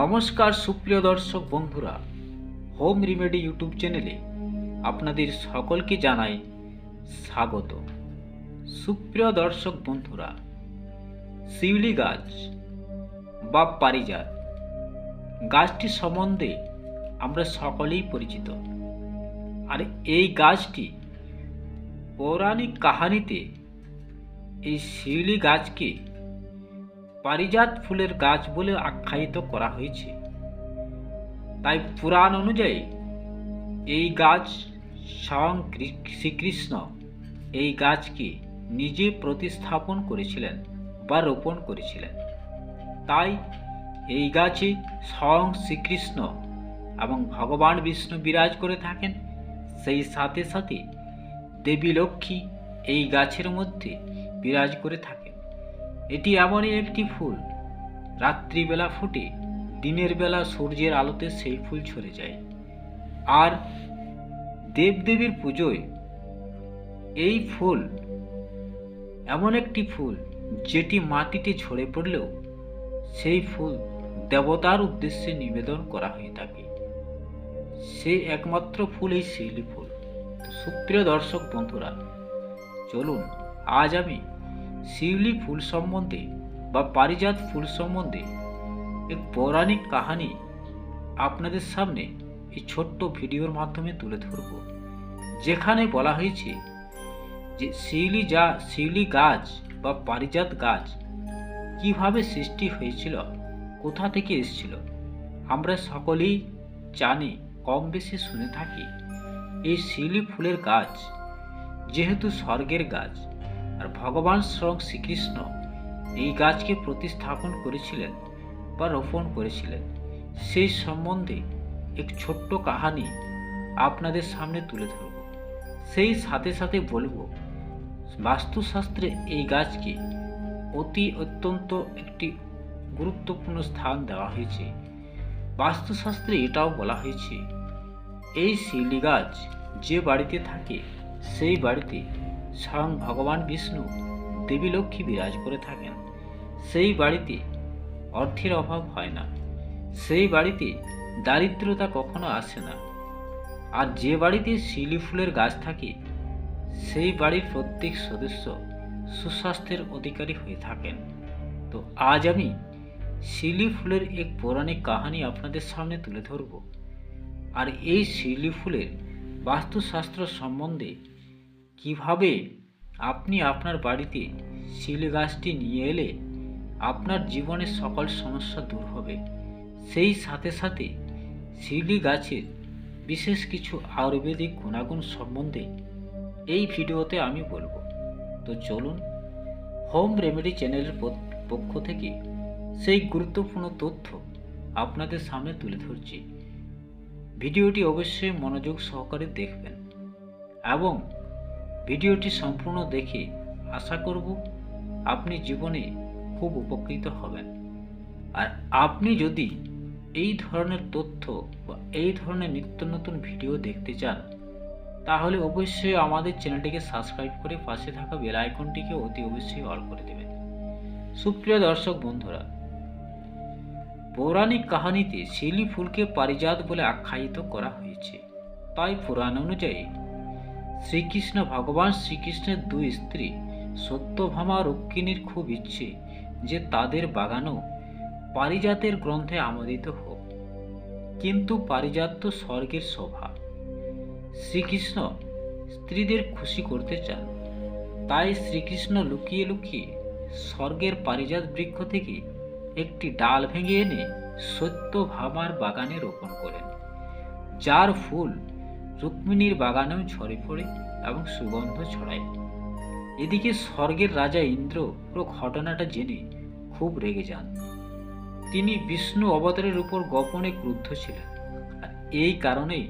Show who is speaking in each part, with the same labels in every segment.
Speaker 1: নমস্কার সুপ্রিয় দর্শক বন্ধুরা, হোম রিমেডি ইউটিউব চ্যানেলে আপনাদের সকলকে জানাই স্বাগত। সুপ্রিয় দর্শক বন্ধুরা, শিউলি গাছ বা পারিজাত, গাছটি সম্বন্ধে আমরা সকলেই পরিচিত। আর এই গাছটি পৌরাণিক কাহানিতে এই শিউলি গাছকে পারিজাত ফুলের গাছ বলে আখ্যায়িত করা হয়েছে। তাই পুরাণ অনুযায়ী এই গাছ স্বয়ং শ্রীকৃষ্ণ এই গাছকে নিজে প্রতিস্থাপন করেছিলেন বা রোপণ করেছিলেন। তাই এই গাছে স্বয়ং শ্রীকৃষ্ণ এবং ভগবান বিষ্ণু বিরাজ করে থাকেন। সেই সাথে সাথে দেবী লক্ষ্মী এই গাছের মধ্যে বিরাজ করে থাকেন। এটি এমনই একটি ফুল। রাত্রিবেলা ফুটে, দিনের বেলা সূর্যের আলোতে সেই ফুল ছড়ে যায়। আর দেবদেবীর পুজোয় এই ফুল এমন একটি ফুল যেটি মাটিতে ঝরে পড়লেও সেই ফুল দেবতার উদ্দেশ্যে নিবেদন করা হয়ে থাকে। সেই একমাত্র ফুল এই শিউলি ফুল। সুপ্রিয় দর্শক বন্ধুরা, চলুন, আজ আমি শিউলি ফুল সম্বন্ধে বা পারিজাত ফুল সম্বন্ধে এক পৌরাণিক কাহানি আপনাদের সামনে এই ছোট্ট ভিডিওর মাধ্যমে তুলে ধরব। যেখানে বলা হয়েছে যে শিউলি যা শিউলি গাছ বা পারিজাত গাছ কীভাবে সৃষ্টি হয়েছিল, কোথা থেকে এসেছিল, আমরা সকলেই জানি কম বেশি শুনে থাকি। এই শিউলি ফুলের গাছ যেহেতু স্বর্গের গাছ আর ভগবান স্বয়ং শ্রীকৃষ্ণ এই গাছকে প্রতিস্থাপন করেছিলেন বা রোপণ করেছিলেন। সেই সম্বন্ধে এক ছোট্ট কাহানি আপনাদের সামনে তুলে ধরব। সেই সাথে সাথে বলব, বাস্তুশাস্ত্রে এই গাছকে অতি অত্যন্ত একটি গুরুত্বপূর্ণ স্থান দেওয়া হয়েছে। বাস্তুশাস্ত্রে এটাও বলা হয়েছে, এই শিউলি গাছ যে বাড়িতে থাকে, সেই বাড়িতে স্বয়ং ভগবান বিষ্ণু দেবী লক্ষ্মী বিরাজ করে থাকেন। সেই বাড়িতে অর্থের অভাব হয় না। সেই বাড়িতে দারিদ্রতা কখনো আসে না। আর যে বাড়িতে শিলি ফুলের গাছ থাকে, সেই বাড়ির প্রত্যেক সদস্য সুস্বাস্থ্যের অধিকারী হয়ে থাকেন। তো আজ আমি শিলি ফুলের এক পৌরাণিক কাহানি আপনাদের সামনে তুলে ধরব। আর এই শিলি ফুলের বাস্তুশাস্ত্র সম্বন্ধে কীভাবে আপনি আপনার বাড়িতে শিলি গাছটি নিয়ে এলে আপনার জীবনের সকল সমস্যা দূর হবে? সেই সাথে সাথে শিউলি গাছের বিশেষ কিছু আয়ুর্বেদিক গুণাগুণ সম্বন্ধে এই ভিডিওতে আমি বলব। তো চলুন, হোম রেমেডি চ্যানেলের পক্ষ থেকে সেই গুরুত্বপূর্ণ তথ্য আপনাদের সামনে তুলে ধরছি। ভিডিওটি অবশ্যই মনোযোগ সহকারে দেখবেন এবং ভিডিওটি সম্পূর্ণ দেখে আশা করব আপনি জীবনে খুব উপকৃত হবেন। আর আপনি যদি এই ধরনের তথ্য বা এই ধরনের নিত্য নতুন ভিডিও দেখতে চান, তাহলে অবশ্যই আমাদের চ্যানেলটিকে সাবস্ক্রাইব করে পাশে থাকা বেল আইকনটিকে অতি অবশ্যই অল করে দেবেন। সুপ্রিয় দর্শক বন্ধুরা, পৌরাণিক কাহিনীতে শিলি ফুলকে পারিজাত বলে আখ্যায়িত করা হয়েছে। তাই পুরাণ অনুযায়ী শ্রীকৃষ্ণ ভগবান শ্রীকৃষ্ণের দুই স্ত্রী সত্যভামা রুক্মিণীর খুব ইচ্ছে যে তাদের বাগানও পারিজাতের গ্রন্থে আমোদিত হোক। কিন্তু পারিজাত তো স্বর্গের শোভা। শ্রীকৃষ্ণ স্ত্রীদের খুশি করতে চান। তাই শ্রীকৃষ্ণ লুকিয়ে লুকিয়ে স্বর্গের পারিজাত বৃক্ষ থেকে একটি ডাল ভেঙে এনে সত্যভামার বাগানে রোপণ করেন। যার ফুল রুক্মিণীর বাগানেও ঝরে পড়ে এবং সুগন্ধ ছড়ায়। এদিকে স্বর্গের রাজা ইন্দ্র পুরো ঘটনাটা জেনে খুব রেগে যান। তিনি বিষ্ণু অবতারের উপর গোপনে ক্রুদ্ধ ছিলেন আর এই কারণেই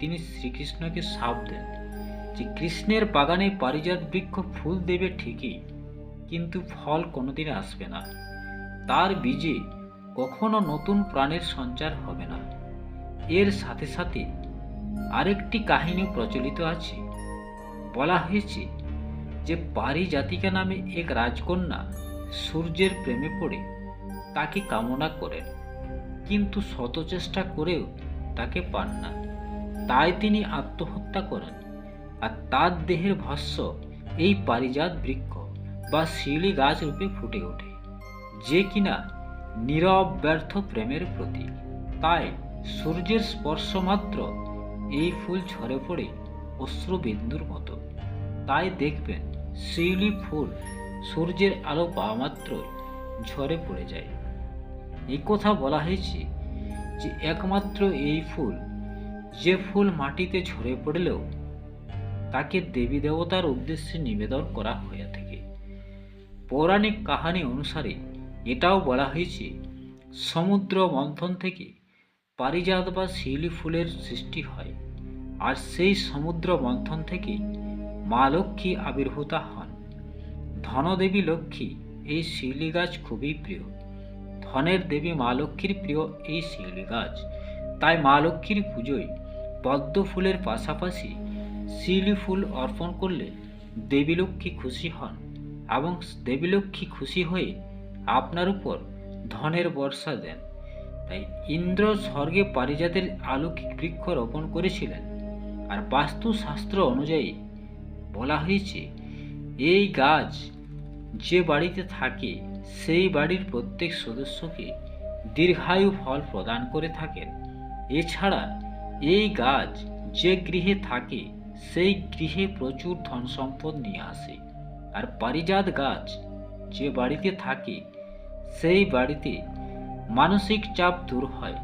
Speaker 1: তিনি শ্রীকৃষ্ণকে সাপ দেন যে কৃষ্ণের বাগানে পারিজাত বৃক্ষ ফুল দেবে ঠিকই, কিন্তু ফল কোনোদিন আসবে না। তার বীজে কখনো নতুন প্রাণের সঞ্চার হবে না। এর সাথে সাথে আরেকটি কাহিনী প্রচলিত আছে। বলা হয়েছে যে পারিজাতিকা নামে এক রাজকন্যা সূর্যের প্রেমে পড়ে, তাকে কামনা করেন, কিন্তু শত চেষ্টা করেও তাকে পান না। তাই তিনি আত্মহত্যা করেন আর তার দেহের ভাষ্য এই পারিজাত বৃক্ষ বা শিউলি গাছ রূপে ফুটে ওঠে, যে কিনা নীরব ব্যর্থ প্রেমের প্রতীক। তাই সূর্যের স্পর্শ মাত্র এই ফুল ঝরে পড়ে অশ্রুবিন্দুর মতো। তাই দেখবেন শিউলি ফুল সূর্যের আলো পাওয়া মাত্রই ঝরে পড়ে যায়। এই কথা বলা হয়েছে যে একমাত্র এই ফুল যে ফুল মাটিতে ঝরে পড়লেও তাকে দেবী দেবতার উদ্দেশ্যে নিবেদন করা হয়ে থাকে। পৌরাণিক কাহিনী অনুসারে এটাও বলা হয়েছে, সমুদ্র মন্থন থেকে পারিজাত বা শিউলি ফুলের সৃষ্টি হয়। আর সেই সমুদ্র মন্থন থেকে মা লক্ষ্মী আবির্ভূতা হন। ধনদেবী লক্ষ্মী এই শিউলি গাছ খুবই প্রিয়। ধনের দেবী মা লক্ষ্মীর প্রিয় এই শিউলি গাছ। তাই মা লক্ষ্মীর পুজোয় পদ্ম ফুলের পাশাপাশি শিউলি ফুল অর্পণ করলে দেবী লক্ষ্মী খুশি হন এবং দেবী লক্ষ্মী খুশি হয়ে আপনার উপর ধনের বর্ষা দেন। তাই ইন্দ্র স্বর্গে পারিজাতের আলৌকিক বৃক্ষ রোপণ করেছিলেন। আর বাস্তুশাস্ত্র অনুযায়ী বলা হয়েছে, এই গাছ যে বাড়িতে থাকে, সেই বাড়ির প্রত্যেক সদস্যকে দীর্ঘায়ু ফল প্রদান করে থাকেন। এছাড়া এই গাছ যে গৃহে থাকে, সেই গৃহে প্রচুর ধন সম্পদ নিয়ে আসে। আর পারিজাত গাছ যে বাড়িতে থাকে, সেই বাড়িতে মানসিক চাপ দূর হয়।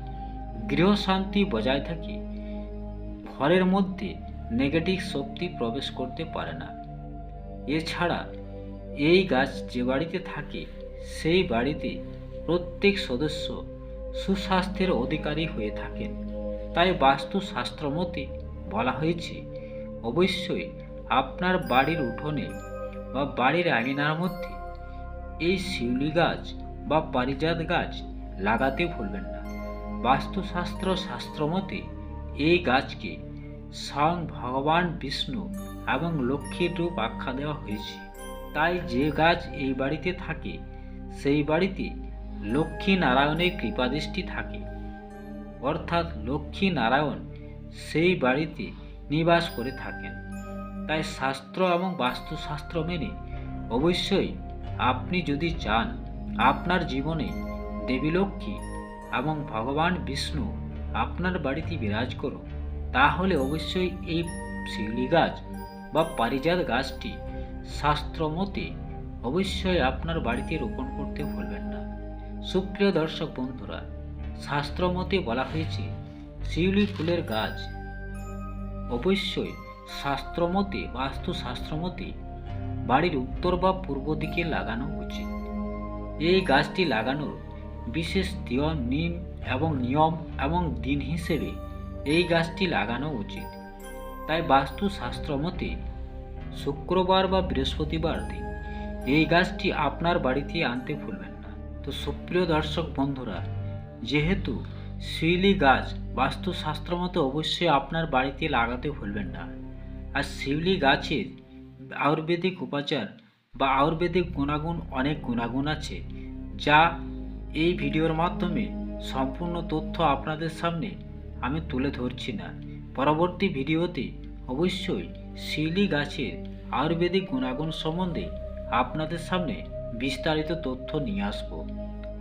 Speaker 1: গৃহশান্তি বজায় থাকে। ঘরের মধ্যে নেগেটিভ শক্তি প্রবেশ করতে পারে না। এছাড়া এই গাছ যে বাড়িতে থাকে, সেই বাড়িতে প্রত্যেক সদস্য সুস্বাস্থ্যের অধিকারী হয়ে থাকেন। তাই বাস্তুশাস্ত্র মতে বলা হয়েছে, অবশ্যই আপনার বাড়ির উঠোনে বা বাড়ির আঙিনার মধ্যে এই শিউলি গাছ বা পারিজাত গাছ লাগাতে ভুলবেন না। বাস্তুশাস্ত্র শাস্ত্র মতে এই গাছকে স্বয়ং ভগবান বিষ্ণু এবং লক্ষ্মীর রূপ আখ্যা দেওয়া হয়েছে। তাই যে গাছ এই বাড়িতে থাকে, সেই বাড়িতে লক্ষ্মী নারায়ণের কৃপাদৃষ্টি থাকে। অর্থাৎ লক্ষ্মী নারায়ণ সেই বাড়িতে নিবাস করে থাকেন। তাই শাস্ত্র এবং বাস্তুশাস্ত্র মেনে অবশ্যই আপনি যদি চান, আপনার জীবনে দেবী লক্ষ্মী এবং ভগবান বিষ্ণু আপনার বাড়িতে বিরাজ করুন। তাহলে অবশ্যই এই শিউলি গাছ বা পারিজাত গাছটি শাস্ত্রমতে অবশ্যই আপনার বাড়িতে রোপণ করতে ভুলবেন না। সুপ্রিয় দর্শক বন্ধুরা শাস্ত্রমতে বলা হয়েছে, শিউলি ফুলের গাছ অবশ্যই শাস্ত্রমতে বাস্তুশাস্ত্রমতে বাড়ির উত্তর বা পূর্ব দিকে লাগানো উচিত। এই গাছটি লাগানোর বিশেষ নিয়ম নিম এবং নিয়ম এবং দিন হিসেবে এই গাছটি লাগানো উচিত। তাই বাস্তুশাস্ত্র মতে, শুক্রবার বা বৃহস্পতিবার দিন এই গাছটি আপনার বাড়িতে আনতে ভুলবেন না। তো সুপ্রিয় দর্শক বন্ধুরা, যেহেতু শিউলি গাছ বাস্তুশাস্ত্র মতো অবশ্যই আপনার বাড়িতে লাগাতে ভুলবেন না। আর শিউলি গাছের আয়ুর্বেদিক উপাচার বা আয়ুর্বেদিক গুণাগুণ অনেক গুণাগুণ আছে, যা এই ভিডিওর মাধ্যমে সম্পূর্ণ তথ্য আপনাদের সামনে আমি তুলে ধরছি না। পরবর্তী ভিডিওতে অবশ্যই শিলি গাছের আয়ুর্বেদিক গুণাগুণ সম্বন্ধে আপনাদের সামনে বিস্তারিত তথ্য নিয়ে আসব।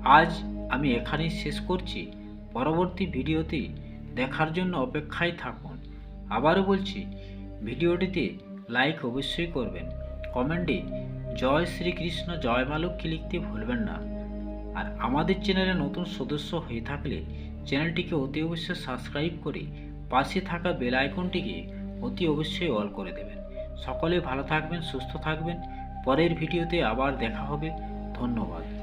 Speaker 1: আজ আমি এখানেই শেষ করছি। পরবর্তী ভিডিওতে দেখার জন্য অপেক্ষায় থাকুন। আবারও বলছি, ভিডিওটিতে লাইক অবশ্যই করবেন। কমেন্টে জয় শ্রীকৃষ্ণ, জয় মা লিখতে ভুলবেন না। আর আমাদের চ্যানেলে নতুন সদস্য হয়ে থাকলে চ্যানেলটিকে অতি অবশ্যই সাবস্ক্রাইব করে পাশে থাকা বেল আইকনটিকে অতি অবশ্যই অল করে দেবেন। সকলে ভালো থাকবেন, সুস্থ থাকবেন। পরের ভিডিওতে আবার দেখা হবে। ধন্যবাদ।